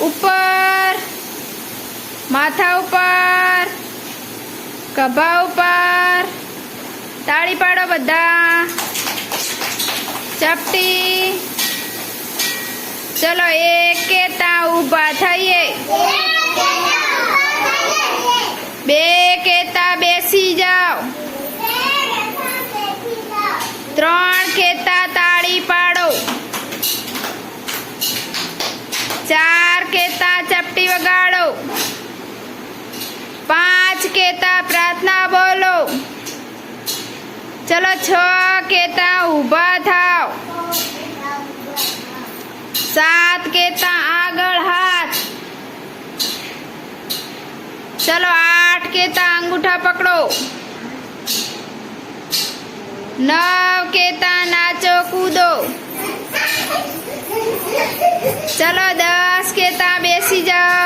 ઉપર માથા ઉપર કભા ઉપર તાળી પાડો બધા ચપટી ચલો એક કેતા ઊભા થઈએ બે કેતા બેસી જાઓ ત્રણ કેતા કેતા ચપટી વગાડો પાંચ કેતા પ્રાર્થના બોલો ચલો છ કેતા ઊભા થાવ સાત કેતા આગળ હાથ ચલો આઠ કેતા અંગૂઠા પકડો નવ કેતા નાચો કૂદો ચલો દસ બસ કેતા બેસી જા